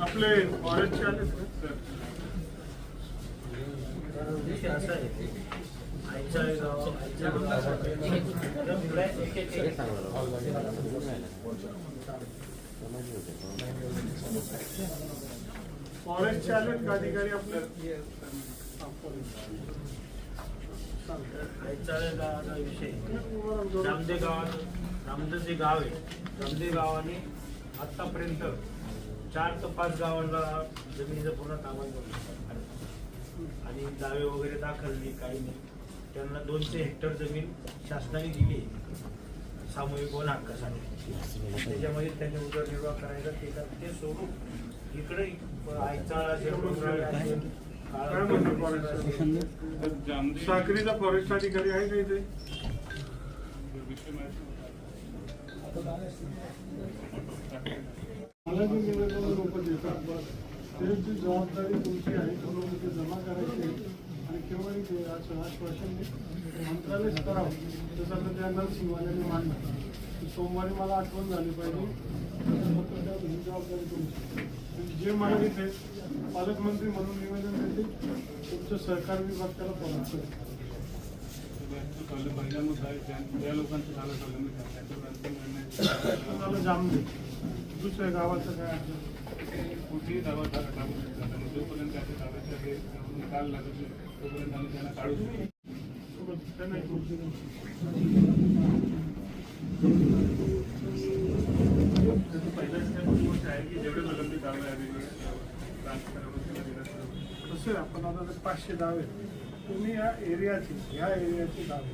आपले फॉरेस्टचे आले असा आहे आईच्या गाव आईच्या फॉरेस्टचे का अधिकारी आपले? आईच्या गावाचा विषय रामदेव गावात रामदेव जे गाव आहे रामदेव गावाने आतापर्यंत चार ते पाच गावांना जमिनीचं पूर्ण ताबा आणि दावे वगैरे दाखलली काही नाही. त्यांना दोनशे हेक्टर जमीन शासनाने दिली सामूहिक वन हक्कासाठी त्याच्यामध्ये त्यांनी उदरनिर्वाह करायचा ते ते सोडून इकडे आयचाळा काय म्हणतो फॉरेस्ट साक्रीचा फॉरेस्ट अधिकारी आहे का इथे? मला जे निवेदन लोक देतात त्याची जबाबदारी तुमची आहे तुम्ही ते जमा करायची आणि केव्हाही असं आश्वासन मंत्रालयच करावं. तसं तर त्यांना शिवाल्याने मांडलं सोमवारी मला आठवण झाली पाहिजे. त्या जबाबदारी तुमची. जे मला इथे पालकमंत्री म्हणून निवेदन देते तुमचं सहकार विभाग त्याला पहिला मुद्दा आहे ज्या- लोकांचं झालं कळलं नाही त्याच्यावर अंतिम निर्णय तुम्हाला जाम दे. दुसऱ्या गावाचं काय कुठेही दावा टाकू शकतात आणि जोपर्यंत त्याच्या दाव्याचा हे निकाल लागत नाही तोपर्यंत आम्ही त्यांना काढू शकतो त्या तसं आपण आता ते पाचशे दावे तुम्ही या एरियाची ह्या एरियाची दावे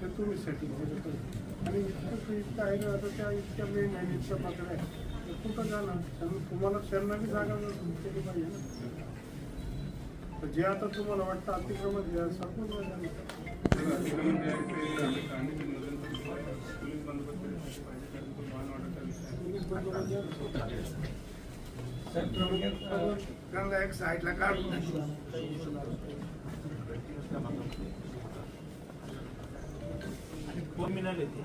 ते तुम्ही सेटिंग केलं आणि इतकं इतकं आहे ना आता त्या इतक्या मेन आहे इतक्या पकड आहे. तर कुठं जाणार? त्यामुळे तुम्हाला त्यांना बी जागा केली पाहिजे ना. तर जे आता तुम्हाला वाटतं अतिक्रमण सांगून द्या गंगा एक साईडला काढून मिळाले ते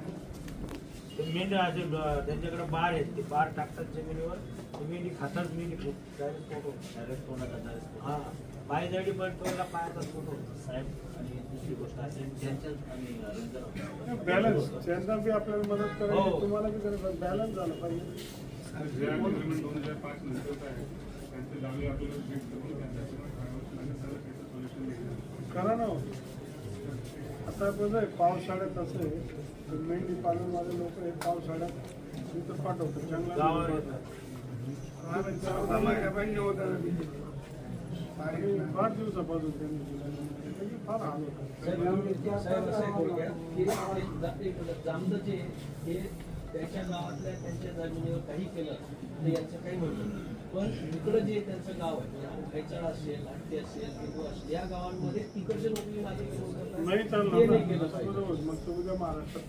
ते मेंढ्या असे त्यांच्याकडे बार आहेत ते बार टाकतात जमिनीवर मेंढी खातात मेंढी डायरेक्ट फोटो डायरेक्ट फोटो हा पाय जडी पण तोला पायाचा फोटो साहेब आणि दुसरी गोष्ट अशी त्यांच्याच आणि बॅलन्स त्यांना बी आपल्याला मदत करायची हो. तुम्हाला बी करायचं बॅलन्स झालं पाहिजे. करा ना हो. आता कसं आहे पावसाळ्यात असं आहे तर मेंढी पालन माझे लोक हे पावसाळ्यात तिथं पाठवतात. गावावर जंगलात येतात. आम्ही चौदा महिन्यापासून होतं दिवसापासून त्यांनी फार हाल हे त्याच्या गावातल्या त्यांच्या जमिनीवर काही केलं तर याचं काही म्हणणं पण इकडं जे त्यांचं गाव आहे असेल लाट्टी असेल किंवा असेल या गावांमध्ये तिकडचे लोक नाही चालणार मग तर उद्या महाराष्ट्रात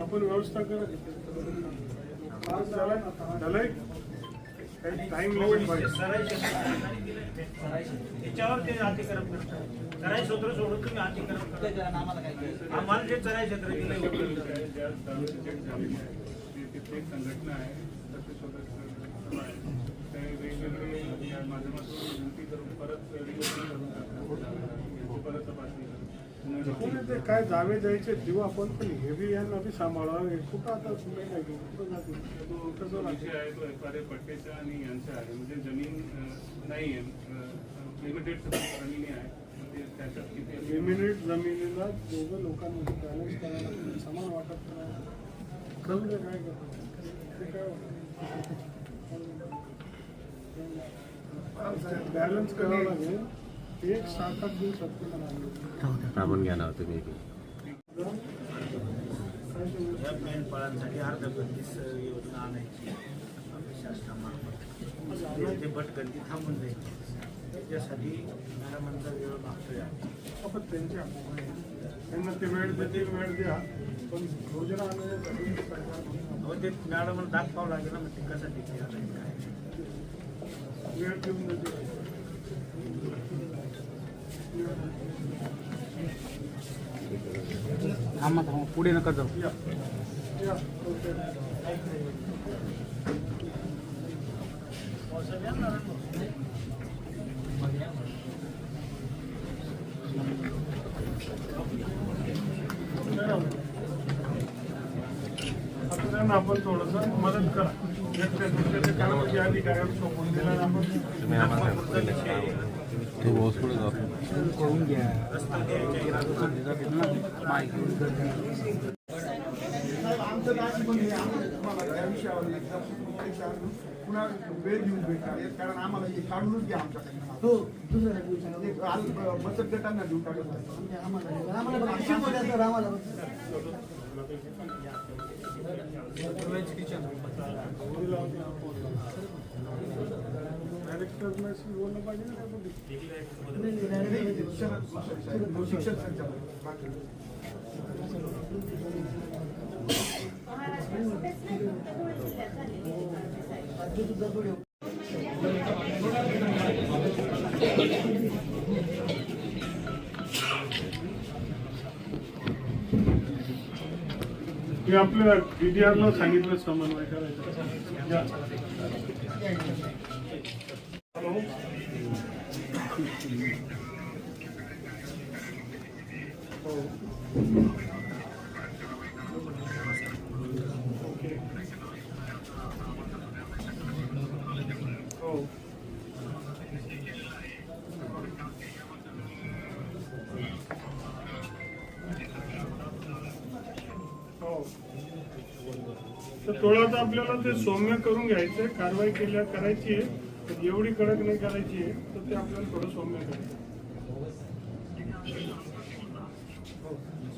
आपण व्यवस्था करा टाइम लिमिट पाहिजे. सराई क्षेत्र त्याच्यावर ते अतिक्रम करतात. सराई क्षेत्र सोडून तुम्ही अतिक्रम ते करा जरा आम्हाला काय करायचं? आम्हाला जे सराई क्षेत्र दिलं संघटना आहे तसे स्वतः आहे. ते वेगवेगळे या माध्यमातून विनंती करून परत परत तपासणी ते काय जावे द्यायचे देऊ आपण पण हे बी यांना बी सांभाळावे. कुठं आता तुम्ही नाही घेऊ? कुठं जातील तो कसं विषय आहे पट्ट्याचा आणि यांचा आहे. म्हणजे जमीन नाही आहे. लिमिटेड जमिनी आहे. म्हणजे त्याच्यात किती लिमिटेड जमिनीला दोघं लोकांमध्ये बॅलन्स करायला लागतं, समान वाटप करायला करू दे काय करतो? ते काय बॅलन्स करावं लागेल. एक सात आठ दिवसात तुम्हाला आणलं. राबून घ्या ना तुम्ही या मेंढपाळांसाठी योजना आणायची शासनामार्फत ते भटकंती थांबून जाईल त्याच्यासाठी मॅडमांचा वेळ मागतोय आम्ही. आपण त्यांची अपेक्षा आहे. त्यांना ते वेळ देते वेळ द्या पण योजना ते दाखवावं लागेल ना मग ते कसं आलं काय वेळ देऊन देते थांबा थांबा. पुढे नका जाऊ. आपण थोडस मदत करा. कामाची अधिकाऱ्याला सोपून दिला आपण पुन्हा वेळ देऊन भेटणार कारण आम्हाला हे काढूनच घ्या आमच्याकडे हो बचत गटांना देऊन टाकत डायरेक्टरशी बोललं पाहिजे ना संचालक आपल्या डीडीआरला सांगितलं समन्वय करायचं. या. हॅलो हो. हो हो तर आपल्याला ते सौम्य करून घ्यायचंय कारवाई केल्या करायची आहे एवढी कडक नाही करायची आहे तर ते आपल्याला थोडं सौम्य करायचं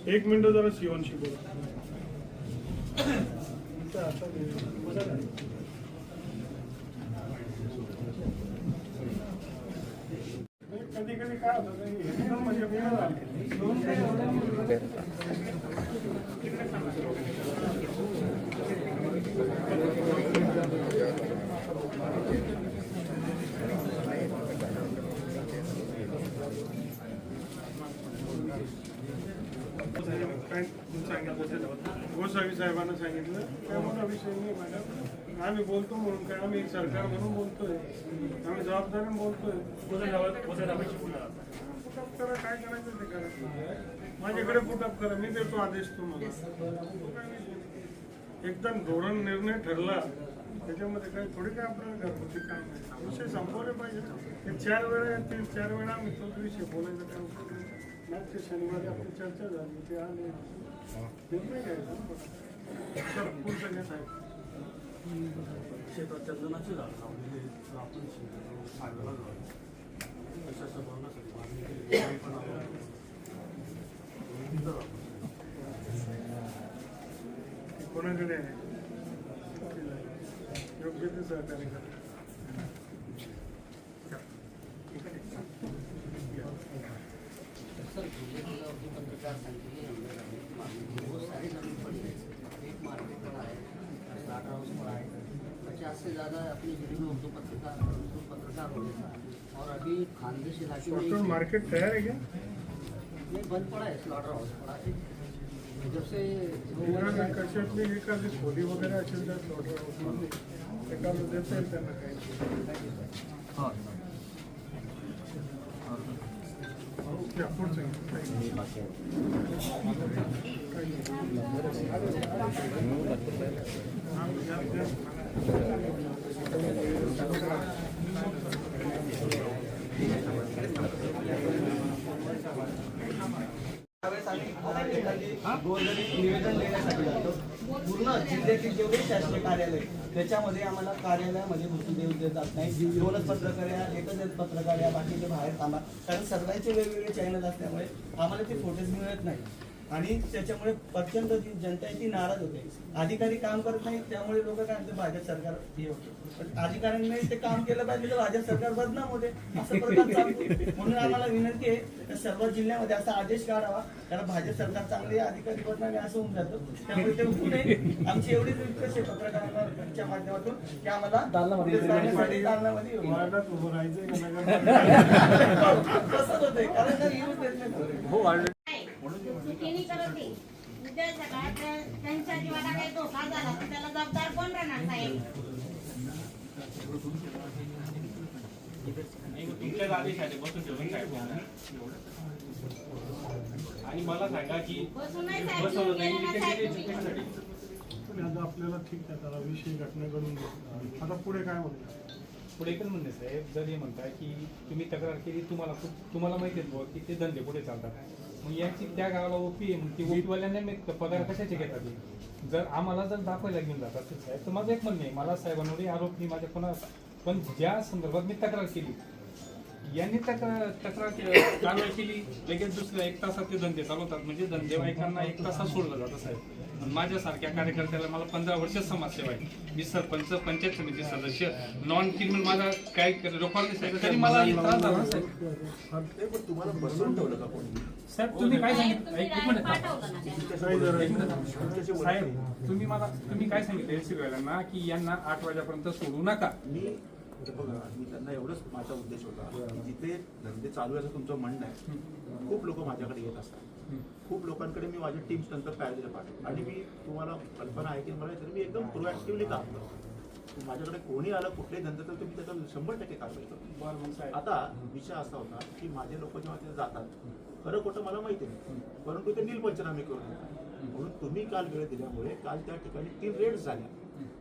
एक मिनिट जरा शिवनशी बोला इथं आता ते- बघा ना. कधी कधी काय होतं ते एकदम म्हणजे वेळ झाली. काय सांगितलं गोसावी साहेबांना सांगितलं त्यामुळं विषय नाही मॅडम आम्ही बोलतो म्हणून काय आम्ही सरकार म्हणून बोलतोय आम्ही जबाबदारीने बोलतोय करा काय करायचं ते करा माझ्याकडे पुटअप करा मी देतो आदेश तुम्हाला एकदम धोरण निर्णय ठरला त्याच्यामध्ये काही थोडी काय आपल्याला घरगुती काम नाही विषय संपवले पाहिजे ते चार वेळा येतील चार वेळा आम्ही तोच विषय बोलायचा काय? मागच्या शनिवारी आपली चर्चा झाली ते आले. निर्णय घ्यायचा. झाड लावलेली आपण अशा मागणी केली. पण. कोणाकडे आहे? योग्य ते सहकार्य करा. और अभी खानदेश इलाके में मार्केट तयार आहे क्या? नहीं बंद पड़ा है स्लॉटर हाउस पड़ा है। जब से एखादी कशातली एखादी खोली वगैरे असेल तर प्लॉटर हाऊसमध्ये एखादं देता येईल त्यांना काही या, निवेदन देण्यासाठी जातो पूर्ण जिल्ह्यातील जेवढे शासकीय कार्यालय त्याच्यामध्ये आम्हाला कार्यालयामध्ये घुसून देऊ देत जात नाही. दोनच पत्रकार या एकच पत्रकार या बाकीचे बाहेर थांबा. कारण सर्वांचे वेगवेगळे चॅनल असल्यामुळे आम्हाला ते फोटोज मिळत नाही. आणि त्याच्यामुळे प्रचंड जी जनता आहे ती नाराज होते. अधिकारी काम करत नाही त्यामुळे लोक काय म्हणते भाजप सरकार हे होते. पण अधिकाऱ्यांनी ते काम केलं पाहिजे तर भाजप सरकार बदनाम होते. असं प्रकार. म्हणून आम्हाला विनंती आहे की सर्व जिल्ह्यामध्ये असा आदेश काढावा. कारण भाजप सरकार चांगले अधिकारी बदनाम आहे असं होऊन जातं. त्यामुळे ते होऊ नये. आमची एवढीच रिक्वेस्ट आहे पत्रकारांच्या माध्यमातून की आम्हाला दालनामध्ये. होतंय. कारण चुकीने करत नाही उद्देशाला त्या- त्यांच्या जीवाला काही धोका झाला तर त्याला जबाबदार कोण राहणार साहेब तुमच्याच आदेशाने बसून ठेवून काय बोलणार? आणि मला सांगा की बसून नाही साहेब बसवलं घेऊन नाही गेले ना मी साहेब त्याच्यासाठी- तुम्ही. त्याच्यासाठी. पण आता आपल्याला ठीक आहे त्याला विषय घटना घडून. आता पुढे काय म्हणतात पुढे पण म्हणणे साहेब जर हे म्हणताय की तुम्ही तक्रार केली तुम्हाला खूप तुम्हाला माहिती आहे बुवा की ते धंदे पुढे चालतात मग याची त्या गावाला ओपी आहे मग ती ओपीवाल्यांना मी पगार कशाचे घेतात? जर आम्हाला जर दाखवायला घेऊन जातात तर साहेब तर माझं एक म्हणणं आहे मला साहेबांवर आरोप नाही माझ्या कोणा पण ज्या संदर्भात मी तक्रार केली यांनी तक्रार तक्रार के- कारवाई केली. लगेच दुसऱ्या एक तासात ते धंदे चालवतात म्हणजे धंदेवाईकांना एक तासात सोडलं जातं साहेब. आणि माझ्यासारख्या कार्यकर्त्याला मला पंधरा वर्ष समाजसेवा आहे. मी सरपंच पंचायत समिती सदस्य नॉन क्रिमिनल माझा काय रेकॉर्ड दिसायचं तरी मला हे त्रास झाला ना साहेब तुम्हाला बसवून ठेवलं का कोणी? साहेब तुम्ही काय साहेब सांगितलं एक एक मिनिट. साहेब तुम्ही मला तुम्ही काय सांगितलं एलसीबीवाल्यांना की यांना आठ वाजेपर्यंत सोडू नका? मी बघा मी त्यांना एवढंच माझा उद्देश होता की जिथे धंदे चालू आहे असं तुमचं म्हणणं आहे खूप लोक माझ्याकडे येत असतात. खूप लोकांकडे मी माझी टीम्स नंतर पॅरेजला पाठवतो आणि मी तुम्हाला कल्पना आहे की मला तर मी एकदम प्रोॲक्टिव्हली काम करतो. माझ्याकडे कोणी आलं कुठलेही धंदे तर तुम्ही त्याचा शंभर टक्के कारवाई करतो. आता विषय असा होता की माझे लोक जेव्हा तिथे जातात खरं खोटं मला माहिती नाही. परंतु ते नील पंचनामे करून म्हणून तुम्ही काल वेळ दिल्यामुळे काल त्या ठिकाणी तीन रेड्स झाल्या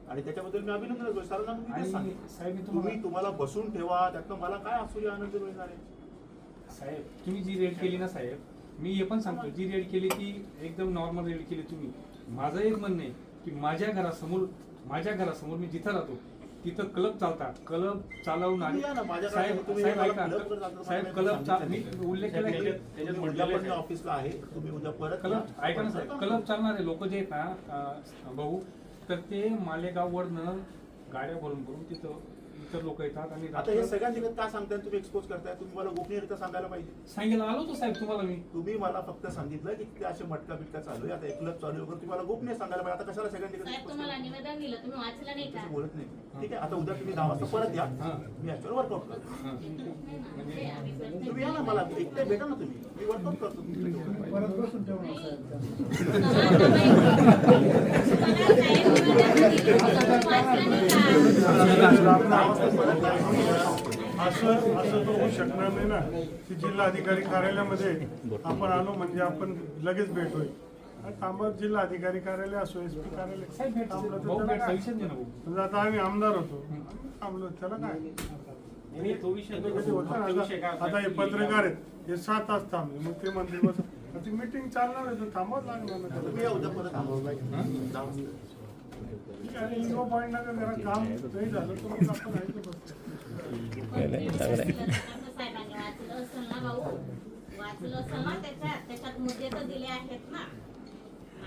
आणि त्याच्याबद्दल मी अभिनंदन करतो. सरांना मी. साहेब मी तुम्ही तुम्हाला बसून ठेवा त्यातनं मला काय असूया आनंद मिळणार आहे? साहेब तुम्ही जी रेड केली ना साहेब मी हे पण सांगतो जी रेड केली ती एकदम नॉर्मल रेड केली तुम्ही. माझं एक म्हणणं आहे की माझ्या घरासमोर माझ्या घरासमोर मी जिथं राहतो तिथं क्लब चालतात. क्लब चालवून आणि साहेब साहेब ऐका. साहेब क्लब मी उल्लेख केला ऑफिसला आहे. तुम्ही उद्या परत क्लब. ऐका ना साहेब क्लब चालणारे लोक जे आहेत ना भाऊ तर ते मालेगाववरनं गाड्या भरून भरून तिथं इतर लोक येतात आणि आता हे रात्र- सगळ्यांनी का सांगताय तुम्ही एक्सपोज करताय? तुम्ही मला गोपनीयरित्या सांगायला पाहिजे. सांगायला आलो होतो साहेब तुम्हाला मी. तुम्ही मला फक्त सांगितलं की ते असे मटका बिटका चालू आहे आता एक क्लब चालू आहे वगैरे तुम्हाला गोपनीय सांगायला पाहिजे. आता कशाला सगळ्यांनी साहेब तुम्हाला निवेदन दिलं तुम्ही वाचलं नाही का? बोलत नाही. ठीक आहे आता उद्या तुम्ही दहा वाजता परत या. हां. मी याच्यावर वर्कआउट करतो. नाही ना, ते आम्ही करतो. तुम्ही या ना मला एकटे भेटा ना तुम्ही. मी वर्कआउट करतो तुमच्याकडे. परत बसून ठेवणार साहेब. असं असं तो होऊ शकणार नाही ना. की जिल्हाधिकारी कार्यालयामध्ये आपण आलो म्हणजे आपण लगेच भेट होईल कामात जिल्हाधिकारी कार्यालय असो एस पी कार्यालय म्हणजे आता आम्ही आमदार होतो. थांबलो त्याला काय? आता हे पत्रकार आहेत. हे सात तास थांबले मग ते म्हणतील बस. ती मिटिंग चालणार आहे. तर थांबावं लागणार वाचलं असेल ना भाऊ वाचलं असेल ना त्याच्यात त्याच्यात मुद्दे तर दिले आहेत ना.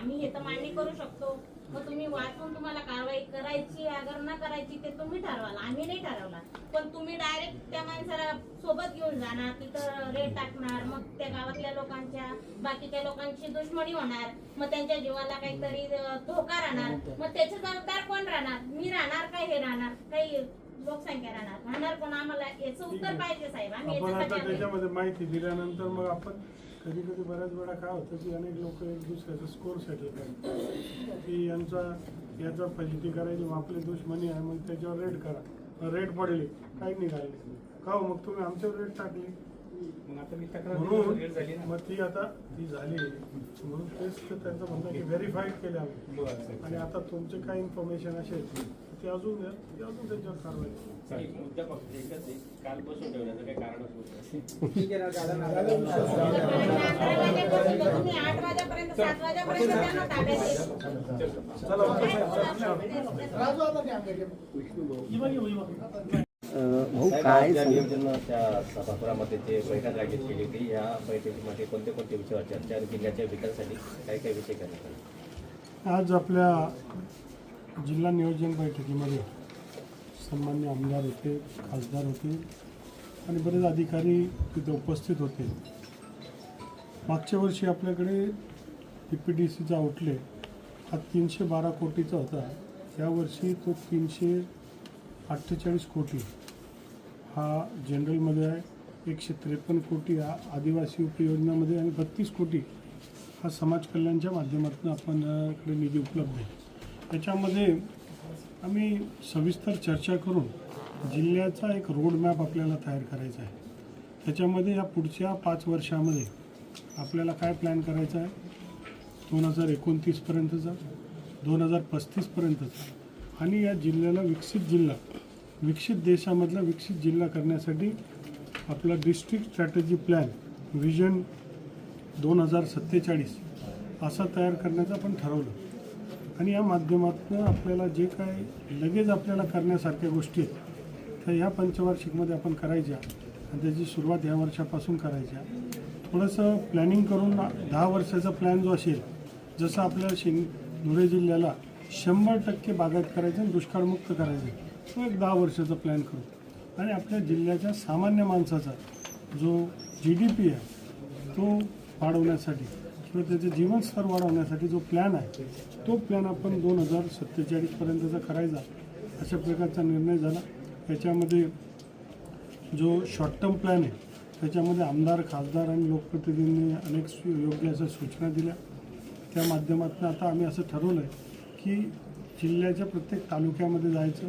आम्ही हे तर मान्य करू शकतो. मग तुम्ही वाचून तुम्हाला कारवाई करायची अगर न करायची ते तुम्ही ठरवाल. आम्ही नाही ठरवला पण तुम्ही डायरेक्ट त्या माणसाला सोबत घेऊन जाणार तिथं रेट टाकणार मग त्या गावातल्या लोकांच्या बाकीच्या लोकांची दुश्मनी होणार मग त्यांच्या जीवाला काहीतरी धोका राहणार मग त्याचे जबाबदार कोण राहणार? मी राहणार काय हे राहणार? काही लोकसंख्या राहणार. राहणार कोण आम्हाला याचं उत्तर पाहिजे साहेब. आम्ही आपण आता याच्यासाठी आलोय. त्याच्यामध्ये माहिती दिल्यानंतर मग आपण कधी कधी बऱ्याच वेळा काय होतं की अनेक लोक एक दुसऱ्याचा स्कोर सेटल करतात. की यांचा याचा फजिती करायची मग आपले दुश्मनी आहे मग त्याच्यावर रेड करा. रेड पडली काही निघाले का हो, मग तुम्ही आमच्यावर रेड टाकली? मग आता मी तक्रार मग ती आता ती झाली. म्हणून तेच त्यांचं म्हणणं की व्हेरीफाईड केले आम्ही. आणि आता तुमचे काय इन्फॉर्मेशन असेल ते अजून ती अजून त्याच्यावर कारवाई मुद्दा फक्त एकच ठेवण्याचं काही अकरा भाऊ काय नियोजनाच्या सभागृहामध्ये जे बैठक आयोजित केली होती या बैठकीमध्ये कोणते कोणते विषयावर चर्चा आणि जिल्ह्याच्या विकासासाठी काही काही विषय करण्यात आले? आज आपल्या जिल्हा नियोजन बैठकीमध्ये सन्मान्य आमदार होते खासदार होते आणि बरेच अधिकारी तिथे उपस्थित होते. मागच्या वर्षी आपल्याकडे पी पी डी सीचा आउटलेट हा तीनशे बारा कोटीचा होता. यावर्षी तो तीनशे अठ्ठेचाळीस कोटी. हा जनरलमध्ये आहे. एकशे त्रेपन्न कोटी हा आदिवासी उपयोजनामध्ये आणि बत्तीस कोटी हा समाज कल्याणच्या माध्यमातून आपणकडे निधी उपलब्ध आहे. त्याच्यामध्ये आम्ही सविस्तर चर्चा करून जिल्ह्याचा एक रोडमॅप आपल्याला तयार करायचा आहे. त्याच्यामध्ये या पुढच्या पाच वर्षामध्ये आपल्याला काय प्लॅन करायचा आहे? दोन हजार एकोणतीसपर्यंतचा दोन हजार पस्तीसपर्यंतचा आणि या जिल्ह्याला विकसित जिल्हा विकसित देशामधला विकसित जिल्हा करण्यासाठी आपला डिस्ट्रिक्ट स्ट्रॅटेजी प्लॅन विजन दोन हजार सत्तेचाळीस असा तयार करण्याचं आपण ठरवलं. आणि या माध्यमातून आपल्याला जे काय लगेच आपल्याला करण्यासारख्या गोष्टी आहेत त्या ह्या पंचवार्षिकमध्ये आपण करायच्या. आणि त्याची सुरुवात ह्या वर्षापासून करायच्या. थोडंसं प्लॅनिंग करून दहा वर्षाचा प्लॅन जो असेल जसं आपल्या शिं धुळे जिल्ह्याला शंभर टक्के बागायत करायचं आणि दुष्काळमुक्त करायचं. तो एक दहा वर्षाचा प्लॅन करू. आणि आपल्या जिल्ह्याच्या सामान्य माणसाचा जो जी डी पी आहे तो वाढवण्यासाठी किंवा त्याचे जीवनस्तर वाढवण्यासाठी जो प्लॅन आहे तो प्लॅन आपण दोन हजार सत्तेचाळीसपर्यंतचा करायचा. अशा प्रकारचा निर्णय झाला. त्याच्यामध्ये जो शॉर्ट टर्म प्लॅन आहे त्याच्यामध्ये आमदार खासदार आणि लोकप्रतिनिधींनी अनेक योग्य अशा सूचना दिल्या. त्या माध्यमातून आता आम्ही असं ठरवलं आहे की जिल्ह्याच्या प्रत्येक तालुक्यामध्ये जायचं.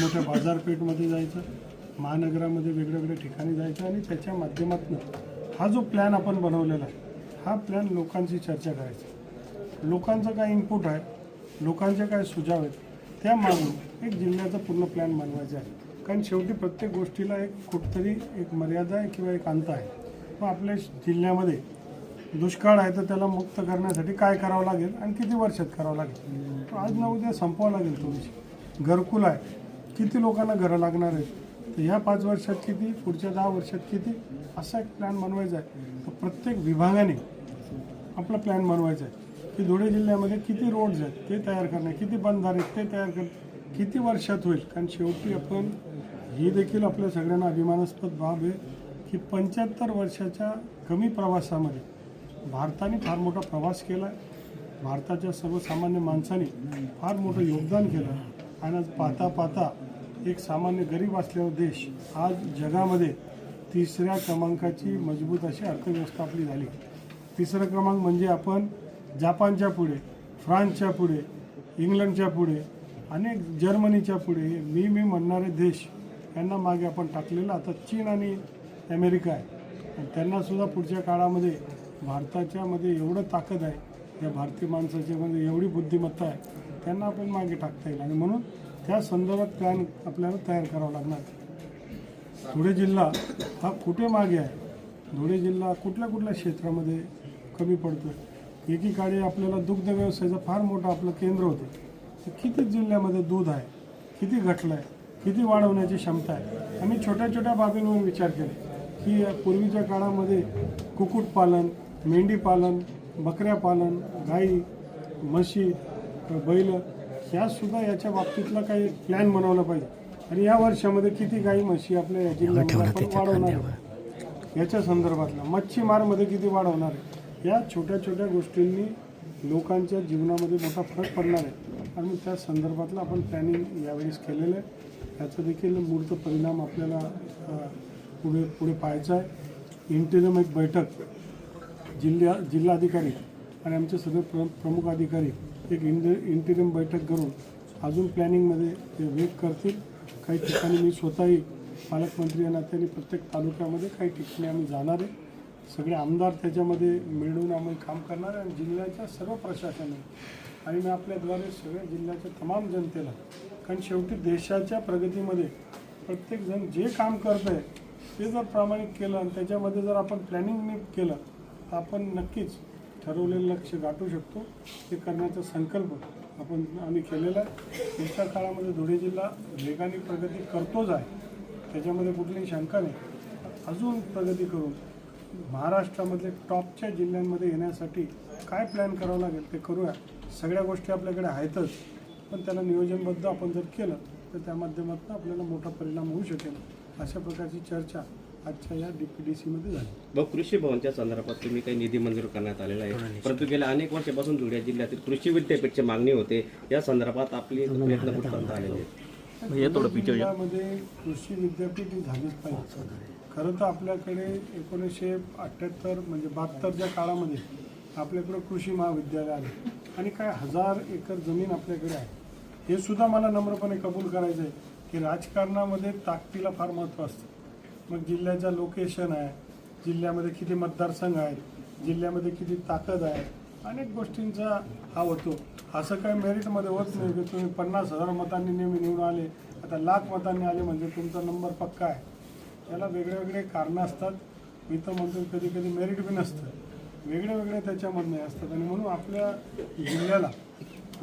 मोठ्या बाजारपेठमध्ये जायचं महानगरामध्ये वेगळ्या वेगळ्या ठिकाणी जायचं आणि त्याच्या माध्यमातून हा जो प्लॅन आपण बनवलेला आहे हा प्लॅन लोकांशी चर्चा करायचा. लोकांचं काय इनपुट आहे लोकांचे काय सुझाव आहेत त्या मागून एक जिल्ह्याचा पूर्ण प्लॅन बनवायचा आहे. कारण शेवटी प्रत्येक गोष्टीला एक कुठतरी एक मर्यादा आहे किंवा एक अंत आहे. मग आपल्या जिल्ह्यामध्ये दुष्काळ आहे तर त्याला मुक्त करण्यासाठी काय करावं लागेल आणि किती वर्षात करावं लागेल? आज ना उद्या संपवावं लागेल थोडीशी. घरकुल आहे. किती लोकांना घरं लागणार आहेत? तर ह्या पाच वर्षात किती? पुढच्या दहा वर्षात किती? असा एक प्लॅन बनवायचा आहे. तर प्रत्येक विभागाने आपला प्लॅन बनवायचा आहे. की धुळे जिल्ह्यामध्ये किती रोड्स आहेत ते तयार करणे किती बंधारे आहेत ते तयार करणे किती वर्षात होईल? कारण शेवटी आपण ही देखील आपल्या सगळ्यांना अभिमानास्पद बाब आहे की पंच्याहत्तर वर्षाच्या कमी प्रवासामध्ये भारताने फार मोठा प्रवास केला. आहे भारताच्या सर्वसामान्य माणसाने फार मोठं योगदान केलं. आणि आज पाहता पाहता एक सामान्य गरीब असलेला देश आज जगामध्ये तिसऱ्या क्रमांकाची मजबूत अशी अर्थव्यवस्था आपली झाली. तिसरा क्रमांक म्हणजे आपण जापानच्या पुढे फ्रान्सच्या पुढे इंग्लंडच्या पुढे अनेक जर्मनीच्या पुढे हे मी मी म्हणणारे देश यांना मागे आपण टाकलेलं. आता चीन आणि अमेरिका आहे. त्यांनासुद्धा पुढच्या काळामध्ये भारताच्यामध्ये एवढं ताकद आहे या भारतीय माणसाच्यामध्ये एवढी बुद्धिमत्ता आहे त्यांना आपण मागे टाकता येईल. आणि म्हणून त्या संदर्भात प्लॅन आपल्याला तयार करावा लागणार. धुळे जिल्हा हा कुठे मागे आहे? धुळे जिल्हा कुठल्या कुठल्या क्षेत्रामध्ये कमी पडतो आहे एकीकडे आपल्याला दुग्ध व्यवसायाचं फार मोठं आपलं केंद्र होतं. तर किती जिल्ह्यामध्ये दूध आहे? किती घटलं आहे किती वाढवण्याची क्षमता आहे? आम्ही छोट्या छोट्या बाबींवर विचार केले. की पूर्वीच्या काळामध्ये कुक्कुटपालन मेंढीपालन बकऱ्या पालन गाई म्हशी बैल ह्यासुद्धा याच्या बाबतीतला काही प्लॅन बनवला पाहिजे. आणि या वर्षामध्ये किती गाई म्हशी आपल्या या जिल्ह्यामध्ये आपण वाढवणार आहे. याच्या संदर्भातला. मच्छीमारमध्ये किती वाढवणार आहे? या छोट्या छोट्या गोष्टींनी लोकांच्या जीवनामध्ये मोठा फरक पडणार आहे. आणि त्या संदर्भातलं आपण प्लॅनिंग यावेळेस केलेलं आहे. याचा देखील मूर्त परिणाम आपल्याला पुढे पुढे पाहायचा आहे. इंटिरियम एक बैठक जिल्हा जिल्हाधिकारी आणि आमचे सगळे प्र प्रमुख अधिकारी एक इंड इंटिरियम बैठक करून अजून प्लॅनिंगमध्ये ते वेग करतील. काही ठिकाणी मी स्वतःही पालकमंत्री या नात्याने प्रत्येक तालुक्यामध्ये काही ठिकाणी आम्ही जाणार आहे. सगळे आमदार त्याच्यामध्ये मिळून आम्ही काम करणार आहे आणि जिल्ह्याच्या सर्व प्रशासनाने आणि मी आपल्याद्वारे सगळ्या जिल्ह्याच्या तमाम जनतेला कारण शेवटी देशाच्या प्रगतीमध्ये प्रत्येकजण जे काम करत आहे ते जर प्रामाणिक केलं आणि त्याच्यामध्ये जर आपण प्लॅनिंग केलं तर आपण नक्कीच ठरवलेलं लक्ष गाठू शकतो. ते करण्याचा संकल्प आपण आम्ही केलेला आहे. पुढच्या काळामध्ये धुळे जिल्हा वेगाने प्रगती करतोच आहे. त्याच्यामध्ये कुठलीही शंका नाही. अजून प्रगती करून महाराष्ट्रामधले टॉपच्या जिल्ह्यांमध्ये येण्यासाठी काय प्लॅन करावं लागेल ते करूया. सगळ्या गोष्टी आपल्याकडे आहेतच. पण त्याला नियोजनबद्ध आपण जर केलं तर त्या माध्यमातून आपल्याला मोठा परिणाम होऊ शकेल. अशा प्रकारची चर्चा आजच्या या डी पी डी सीमध्ये झाली कृषी भवनच्या संदर्भात तुम्ही काही निधी मंजूर करण्यात आलेला आहे. परंतु गेल्या अनेक वर्षापासून धुळे जिल्ह्यातील कृषी विद्यापीठची मागणी होते. या संदर्भात आपली प्रयत्न कुठपर्यंत आलेले आहेत? जिल्ह्यामध्ये कृषी विद्यापीठ ही झालीच पाहिजे. खरं तर आपल्याकडे एकोणीसशे अठ्ठ्याहत्तर म्हणजे बहात्तरच्या काळामध्ये आपल्याकडं कृषी महाविद्यालय आलं आणि काय हजार एकर जमीन आपल्याकडे आहे. हे सुद्धा मला नम्रपणे कबूल करायचं आहे की राजकारणामध्ये ताकदीला फार महत्त्व असतं. मग जिल्ह्याचं लोकेशन आहे जिल्ह्यामध्ये किती मतदारसंघ आहेत जिल्ह्यामध्ये किती ताकद आहे अनेक गोष्टींचा हा होतो. असं काय मेरिटमध्ये होत नाही की तुम्ही पन्नास हजार मतांनी नेहमी निवडून आले आता लाख मतांनी आले म्हणजे तुमचा नंबर पक्का आहे. याला वेगळे वेगळे कारणं असतात. मी तर म्हणतो कधी कधी मेरिट बी नसतं. वेगळे वेगळे त्याच्यामधले असतात. आणि म्हणून आपल्या जिल्ह्याला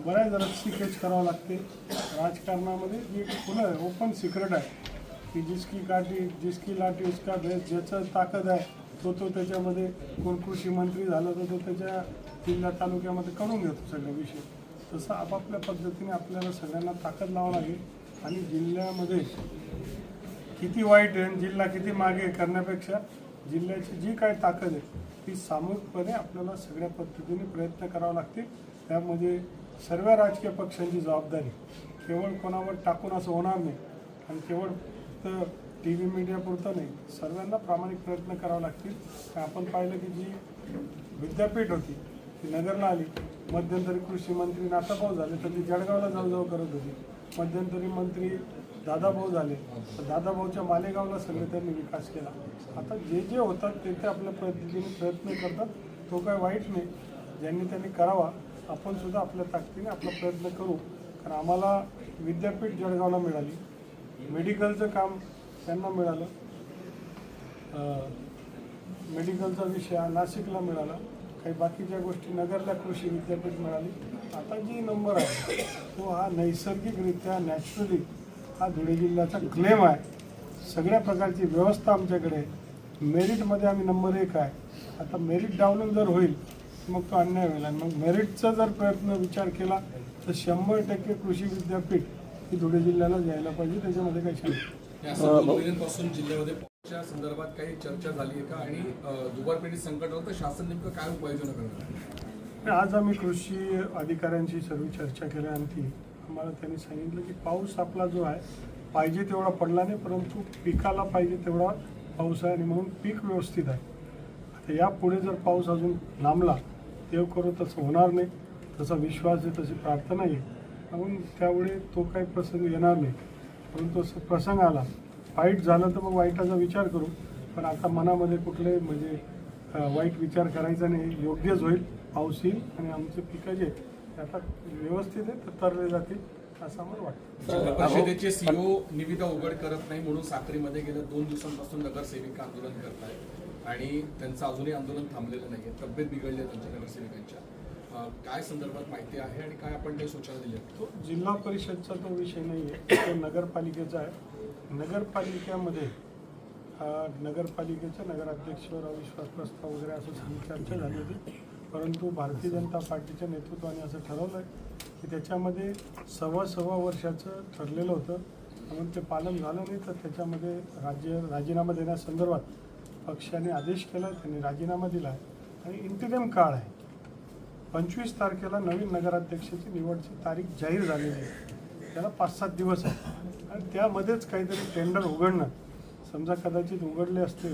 बऱ्याच जरा केच करावं लागते. राजकारणामध्ये जी पुन्हा ओपन सिक्रेट आहे. की जिसकी काठी जिसकी लाठी उसका बेस ज्याचं ताकद आहे तो तो त्याच्यामध्ये कोण कृषी मंत्री झाला तर तो त्याच्या जिल्हा तालुक्यामध्ये करून घेतो सगळा विषय. तसं आपापल्या पद्धतीने आपल्याला सगळ्यांना ताकद लावावं लागेल. आणि जिल्ह्यामध्ये किती वाईट आहे आणि जिल्हा किती मागे करण्यापेक्षा जिल्ह्याची जी काय ताकद आहे ती सामूहिकपणे आपल्याला सगळ्या पद्धतीने प्रयत्न करावा लागतील. त्यामध्ये सर्व राजकीय पक्षांची जबाबदारी केवळ कोणावर टाकून असं होणार नाही. आणि केवळ फक्त टी व्ही मीडियापुरतं नाही सर्वांना प्रामाणिक प्रयत्न करावे लागतील. आपण पाहिलं की जी विद्यापीठ होती ती नगरला आली. मध्यंतरी कृषी मंत्री नाताभाऊ झाले तर ती जळगावला जाऊ जाऊ करत होती. मध्यंतरी मंत्री दादाभाऊ झाले. तर दादाभाऊच्या मालेगावला सगळे त्यांनी विकास केला. आता जे जे होतात ते ते आपल्या पद्धतीने प्रयत्न करतात. तो काय वाईट नाही. ज्यांनी त्यांनी करावा आपण सुद्धा आपल्या ताकदीने आपला प्रयत्न करू. कारण आम्हाला विद्यापीठ जळगावला मिळाली. मेडिकलचं काम त्यांना मिळालं. मेडिकलचा विषय हा नाशिकला मिळाला. काही बाकीच्या गोष्टी नगरला कृषी विद्यापीठ मिळाली. आता जी नंबर आहे तो हा नैसर्गिकरित्या नॅचरली हा धुळे जिल्ह्याचा क्लेम आहे. सगळ्या प्रकारची व्यवस्था आमच्याकडे मेरिटमध्ये आम्ही नंबर एक आहे. आता मेरिट डाऊन जर होईल मग तो अन्याय होईल. आणि मग मेरिटचा जर प्रयत्न विचार केला तर शंभर टक्के कृषी विद्यापीठ ही धुळे जिल्ह्याला द्यायला पाहिजे त्याच्यामध्ये काही शंका जिल्ह्यामध्ये संदर्भात काही चर्चा झाली आहे का? आणि अ, दुबारपेठीत संकट होतं तर शासन नेमकं काय उपाययोजना करणार? आज आम्ही कृषी अधिकाऱ्यांशी सर्व चर्चा केल्यानंतर आम्हाला त्यांनी सांगितलं की पाऊस आपला जो आहे पाहिजे तेवढा पडला नाही परंतु पिकाला पाहिजे तेवढा पाऊस आहे आणि म्हणून पीक व्यवस्थित आहे. आता यापुढे जर पाऊस अजून लांबला देव करू तसं होणार नाही तसा विश्वास आहे तशी प्रार्थना आहे. म्हणून त्यामुळे तो काही प्रसंग येणार नाही. परंतु असं प्रसंग आला. वाईट झालं तर मग वाईटाचा विचार करू. पण आता मनामध्ये कुठले म्हणजे वाईट विचार करायचा नाही. योग्यच होईल. पाऊस येईल आणि आमचे पिकं जे आहेत, ते आता व्यवस्थित आहे तरले जातील असं मला वाटतं. परिषदेचे सीओ निविदा उघड करत नाही म्हणून साखरीमध्ये गेल्या दोन दिवसांपासून नगरसेविका आंदोलन करत आहेत आणि त्यांचं अजूनही आंदोलन थांबलेलं नाही आहे तब्येत बिघडली आहे त्यांच्या नगरसेविकांच्या. काय संदर्भात माहिती आहे आणि काय आपण काही सूचना दिल्या तो जिल्हा परिषदचा तो विषय नाही आहे. तो नगरपालिकेचा आहे. नगरपालिकेमध्ये अं, नगरपालिकेच्या नगराध्यक्षावर अविश्वास प्रस्ताव वगैरे असं सांग चर्चा झाली होती. परंतु भारतीय जनता पार्टीच्या नेतृत्वाने असं ठरवलं आहे की त्याच्यामध्ये सव्वा सव्वा वर्षाचं ठरलेलं होतं. म्हणून ते पालन झालं नाही तर त्याच्यामध्ये राज्य राजीनामा देण्यासंदर्भात पक्षाने आदेश केला त्यांनी राजीनामा दिला. आहे आणि इंटरिम काळ आहे. पंचवीस तारखेला नवीन नगराध्यक्षाची निवडची तारीख जाहीर झालेली आहे. त्याला पाच सात दिवस आहे आणि त्यामध्येच काहीतरी टेंडर उघडणं. समजा कदाचित उघडले असते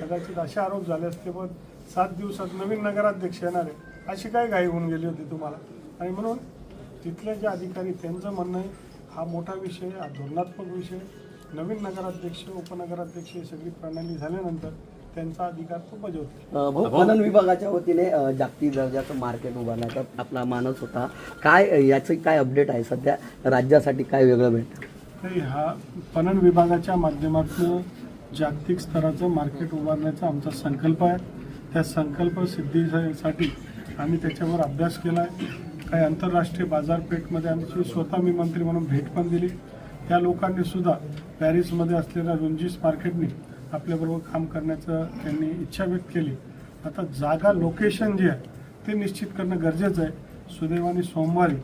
कदाचित असे आरोप झाले असते पण सात दिवसात नवीन नगराध्यक्ष येणार आहे अशी काय घाई होऊन गेली होती तुम्हाला? आणि म्हणून तिथले जे अधिकारी त्यांचं म्हणणं आहे हा मोठा विषय हा धोरणात्मक विषय नवीन नगराध्यक्ष उपनगराध्यक्ष ही सगळी प्रणाली झाल्यानंतर त्यांचा अधिकार तो बजावतील अ, भाऊ पणन विभागाच्या वतीने जागतिक दर्जाचं मार्केट उभारण्याचा आपला मानस होता. काय याचं काय अपडेट आहे? सध्या राज्यासाठी काय वेगळं भेटतं? नाही हा पणन विभागाच्या माध्यमातून जागतिक स्तराचं मार्केट उभारण्याचा आमचा संकल्प आहे. त्या संकल्प सिद्धीसाठी आम्ही त्याच्यावर अभ्यास केला आहे. काही आंतरराष्ट्रीय बाजारपेठमध्ये आमची स्वतः मी मंत्री म्हणून भेट पण दिली. त्या लोकांनी सुद्धा पॅरिसमध्ये असलेल्या रुंजीस मार्केटनी आपल्याबरोबर काम करण्याचं त्यांनी इच्छा व्यक्त केली. आता जागा लोकेशन जे आहे ते निश्चित करणं गरजेचं आहे. सुदैवाने सोमवारी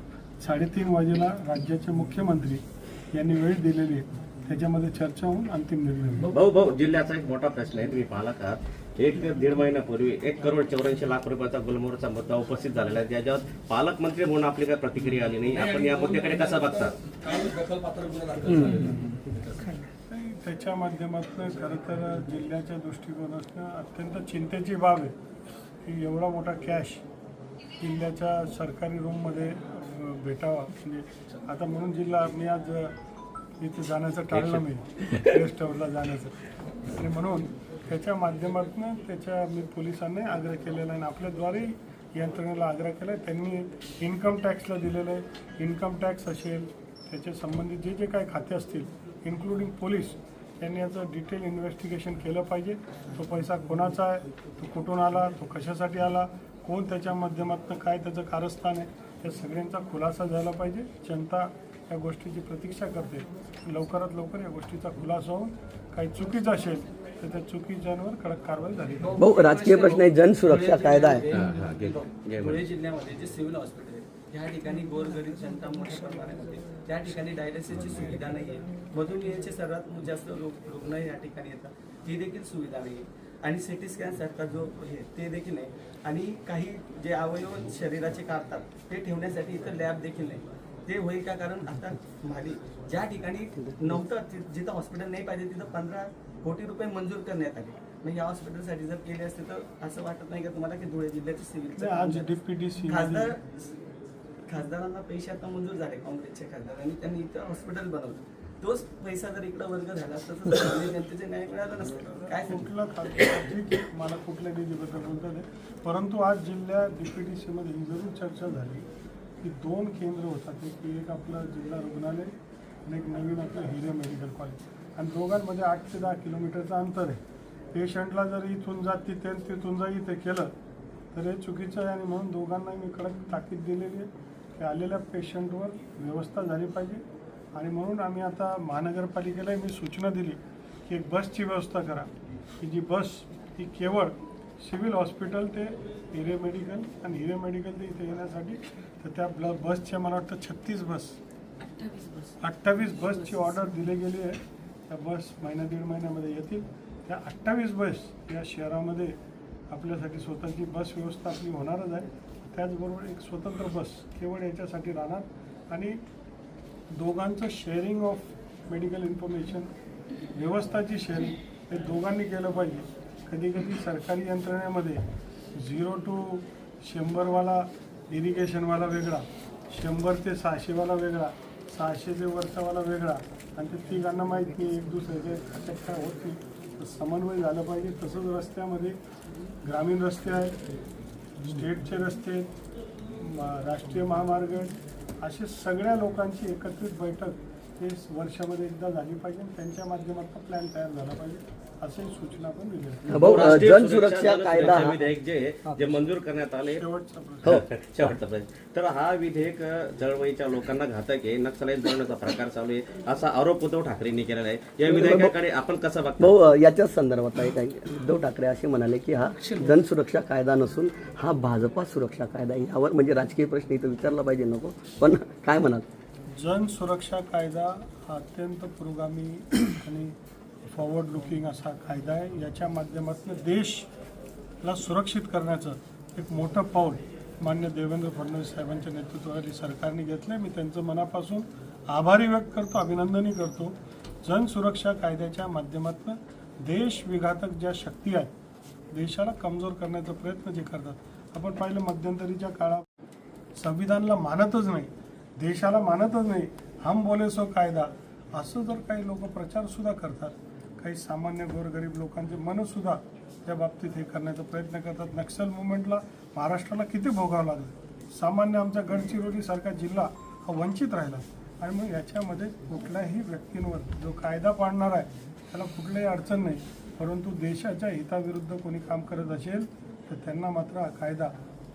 साडेतीन वाजेला राज्याचे मुख्यमंत्री यांनी वेळ दिलेली आहे. त्याच्यामध्ये चर्चा होऊन अंतिम निर्णय. भाऊ भाऊ जिल्ह्याचा एक मोठा प्रश्न आहे. तुम्ही पालक आहात. एक ते दीड महिन्यापूर्वी एक करोड चौऱ्याऐंशी लाख रुपयाचा गुलमोहरचा मुद्दा उपस्थित झालेला आहे. ज्याच्यावर पालकमंत्री म्हणून आपली काही प्रतिक्रिया आली नाही. आपण या मुद्द्याकडे कसा बघता? त्याच्या माध्यमातून खरं तर जिल्ह्याच्या दृष्टिकोनातून अत्यंत चिंतेची बाब आहे. की एवढा मोठा कॅश जिल्ह्याच्या सरकारी रूममध्ये भेटावा. म्हणजे आता म्हणून जिल्हा मी आज इथे जाण्याचं टाळलं मी. गेस्ट हाऊसला जाण्याचं. आणि म्हणून त्याच्या माध्यमातून त्याच्या मी पोलिसांनी आग्रह केलेला आहे. आणि आपल्याद्वारे यंत्रणेला आग्रह केला आहे त्यांनी इन्कम टॅक्सला दिलेलं आहे. इन्कम टॅक्स असेल त्याच्या संबंधित जे जे काही खाते असतील इन्क्लुडिंग पोलीस त्यांनी याचं डिटेल इन्व्हेस्टिगेशन केलं पाहिजे. तो पैसा कोणाचा आहे? तो कुठून आला? तो कशासाठी आला? कोण त्याच्या माध्यमातून काय त्याचं कारस्थान आहे? या सगळ्यांचा खुलासा झाला पाहिजे. जनता या गोष्टीची प्रतीक्षा करते. लवकरात लवकर या गोष्टीचा खुलासा होऊन काही चुकीचं असेल तर त्या चुकीच्यांवर कडक कारवाई झाली. भाऊ राजकीय प्रश्न आहे जनसुरक्षा कायदा आहे. धुळे जिल्ह्यामध्ये जे सिव्हिल हॉस्पिटल आहे ह्या ठिकाणी गोरगरीब जनता मोठ्या प्रमाणात होते. त्या ठिकाणी डायलिसिसची सुविधा नाही आहे मधुमेहाचे सर्वात जास्त लोक रुग्ण या ठिकाणी येतात. ही देखील सुविधा नाही आहे आणि सिटी स्कॅन सारखा जो हे ते देखील नाही. आणि काही जे अवयव शरीराचे काढतात ते ठेवण्यासाठी इथं लॅब देखील नाही. ते होईल का? कारण आता भाली ज्या ठिकाणी नव्हतं ति- जिथं हॉस्पिटल नाही पाहिजे तिथं पंधरा कोटी रुपये मंजूर करण्यात आले. मग या हॉस्पिटलसाठी जर केले असते तर असं वाटत नाही का तुम्हाला की धुळे जिल्ह्याचे सिव्हिल खासदार खासदारांना पैसे आता मंजूर झाले काँग्रेसचे खासदारांनी त्यांनी इथं हॉस्पिटल बनवलं. तोच पैसा जर इकडे वर्ग झाला असता तर जनतेचे न्याय मिळाला नसतं. काय? कुठला मला कुठल्या निधीबद्दल बोलतात आहे परंतु आज जिल्ह्यात डी मध्ये ही जरूर चर्चा झाली की दोन केंद्र होतात. एक एक आपलं जिल्हा रुग्णालय आणि एक नवीन आपलं हिरे मेडिकल कॉलेज. आणि दोघांमध्ये आठ ते दहा किलोमीटरचं अंतर आहे. पेशंटला जर इथून जात तिथे तिथून जा इथे केलं तर हे चुकीचं आहे आणि म्हणून दोघांना मी कडक ताकीद दिलेली आहे की आलेल्या पेशंटवर व्यवस्था झाली पाहिजे. आणि म्हणून आम्ही आता महानगरपालिकेला मी सूचना दिली की एक बसची व्यवस्था करा. की जी बस ही केवळ सिव्हिल हॉस्पिटल ते हिरे मेडिकल आणि हिरे मेडिकल ते इथे येण्यासाठी तर त्या ब्ल बसच्या मला वाटतं छत्तीस बस अठ्ठावीस बसची ऑर्डर दिली गेली आहे. त्या बस महिना दीड महिन्यामध्ये येतील. त्या अठ्ठावीस बस या शहरामध्ये आपल्यासाठी स्वतःची बस व्यवस्था आपली होणारच आहे. त्याचबरोबर एक स्वतंत्र बस केवळ याच्यासाठी राहणार. आणि दोघांचं शेअरिंग ऑफ मेडिकल इन्फॉर्मेशन व्यवस्थाची शेअरिंग हे दोघांनी केलं पाहिजे. कधी कधी सरकारी यंत्रणेमध्ये झिरो टू शंभरवाला इरिगेशनवाला वेगळा शंभर ते सहाशेवाला वेगळा सहाशे ते वरचावाला वेगळा आणि ते तिघांना माहीत नाही एक दुसऱ्याचे खात्यात काय होत नाही. तर समन्वय झालं पाहिजे. तसंच रस्त्यामध्ये ग्रामीण रस्ते आहेत स्टेटचे रस्ते राष्ट्रीय महामार्ग असे सगळ्या लोकांची एकत्रित बैठक हे वर्षामध्ये एकदा झाली पाहिजे आणि त्यांच्या माध्यमातून प्लॅन तयार झाला पाहिजे. सूचना पण. भाऊ राष्ट्रीय जनसुरक्षा सुरक्षा कायदा हा- विधेयक जे जे मंजूर करण्यात आले. शेवटचा प्रश्न. हो शेवटचा प्रश्न. तर हा विधेयक चळवळीच्या लोकांना घातक आहे नक्षलाईत बनवण्याचा प्रकार चालू आहे असा आरोप उद्धव ठाकरेंनी केलेला आहे. या विधेयकाकडे आपण कसं बघतो? भाऊ अ, याच्याच संदर्भात आहे काही उद्धव ठाकरे असे म्हणाले की हा जनसुरक्षा कायदा नसून हा भाजपा सुरक्षा कायदा आहे. यावर म्हणजे राजकीय प्रश्न इथं विचारला पाहिजे नको पण काय म्हणाल? जन सुरक्षा कायदा हा अत्यंत पुरोगामी आणि फॉरवर्ड लुकिंग असा कायदा आहे. याच्या माध्यमातून देशला सुरक्षित करण्याचं एक मोठं पाऊल मान्य देवेंद्र फडणवीस साहेबांच्या नेतृत्वाखाली सरकारने घेतलं मी त्यांचं मनापासून आभारी व्यक्त करतो अभिनंदनही करतो. जन सुरक्षा कायद्याच्या माध्यमातून देश विघातक ज्या शक्ती आहेत देशाला कमजोर करण्याचा प्रयत्न जे करतात आपण पाहिलं मध्यंतरीच्या काळात संविधानला मानतच नाही देशाला मानतच नाही. हम बोले सो कायदा असं जर काही लोक प्रचारसुद्धा करतात काही सामान्य गोरगरीब लोकांचे मनसुद्धा त्या बाबतीत हे करण्याचा प्रयत्न करतात. नक्षल मुवमेंटला महाराष्ट्राला किती भोगावं लागलं? सामान्य आमचा गडचिरोलीसारखा जिल्हा हा वंचित राहिला. आणि मग याच्यामध्ये कुठल्याही व्यक्तींवर जो कायदा पाडणार आहे त्याला कुठल्याही अडचण नाही. परंतु देशाच्या हिताविरुद्ध कोणी काम करत असेल तर त्यांना मात्र हा कायदा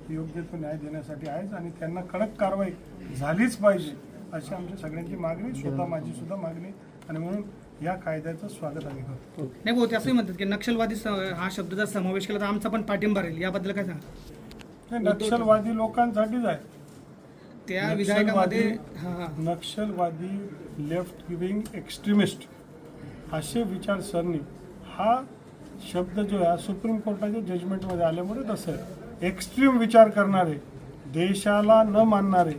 योग्य तो न्याय देण्यासाठी आहेच आणि त्यांना कडक कारवाई झालीच पाहिजे अशी आमच्या सगळ्यांची मागणी स्वतः माझी सुद्धा मागणी आणि म्हणून या कायद्याचं स्वागत आम्ही करतो. नाही भाऊ ते असंही म्हणतात की नक्षलवादी स- हा शब्द जर समावेश केला तर आमचा पण पाठिंबा राहील. याबद्दल काय सांगा? हे नक्षलवादी लोकांसाठीच आहे त्या विधायकामध्ये हा हा. नक्षलवादी लेफ्ट गिविंग एक्स्ट्रीमिस्ट असे विचारसरणी हा शब्द जो आहे सुप्रीम कोर्टाच्या जजमेंटमध्ये आल्यामुळे तसं आहे. एक्स्ट्रीम विचार करणारे देशाला न मानणारे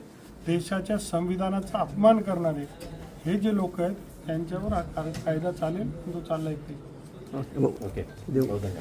देशाच्या संविधानाचा अपमान करणारे हे जे लोक आहेत त्यांच्यावर हा कायदा चालेल तो चाललाय ओके. भाऊ ओके. देऊ. बहुत धन्यवाद.